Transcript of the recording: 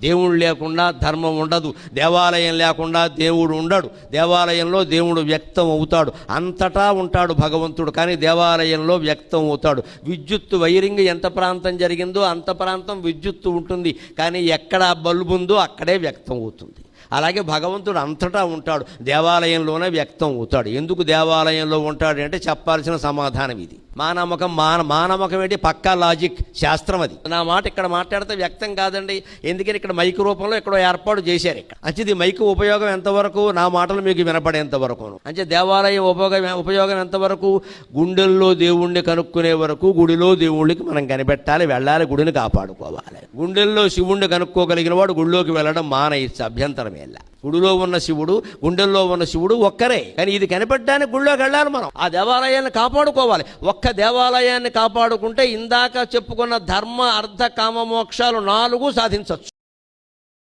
దేవుడు లేకుండా ధర్మం ఉండదు. దేవాలయం లేకుండా దేవుడు ఉండడు. దేవాలయంలో దేవుడు వ్యక్తం అవుతాడు. అంతటా ఉంటాడు భగవంతుడు కానీ దేవాలయంలో వ్యక్తం అవుతాడు. విద్యుత్తు వైరింగ్ ఎంత ప్రాంతం జరిగిందో అంత ప్రాంతం విద్యుత్తు ఉంటుంది. కానీ ఎక్కడ బల్బు ఉందో అక్కడే వ్యక్తం అవుతుంది. అలాగే భగవంతుడు అంతటా ఉంటాడు. దేవాలయంలోనే వ్యక్తం అవుతాడు. ఎందుకు దేవాలయంలో ఉంటాడు అంటే చెప్పాల్సిన సమాధానం ఇది. మా నమ్మకం మా ఏంటి? పక్కా లాజిక్ శాస్త్రం అది. నా మాట ఇక్కడ మాట్లాడితే వ్యక్తం కాదండి. ఎందుకని ఇక్కడ మైక్ రూపంలో ఇక్కడ ఏర్పాటు చేశారు ఇక్కడ. అంచేది మైక్ ఉపయోగం ఎంతవరకు? నా మాటలు మీకు వినపడేంత వరకు అంటే దేవాలయం ఉపయోగం ఉపయోగం ఎంతవరకు గుండెల్లో దేవుణ్ణి కనుక్కునే వరకు గుడిలో దేవుళ్ళకి మనం కనిపెట్టాలి వెళ్ళాలి గుడిని కాపాడుకోవాలి. గుండెల్లో శివుణ్ణి కనుక్కోగలిగిన వాడు గుడిలోకి వెళ్ళడం మానేయచ్చు అభ్యంతరం గుడిలో ఉన్న శివుడు గుండెల్లో ఉన్న శివుడు ఒక్కరే. కానీ ఇది కనిపెట్టడానికి గుడిలోకి వెళ్ళాలి మనం. ఆ దేవాలయాన్ని కాపాడుకోవాలి. ఒక్క దేవాలయాన్ని కాపాడుకుంటే ఇందాక చెప్పుకున్న ధర్మ అర్థ కామ మోక్షాలు నాలుగు సాధించవచ్చు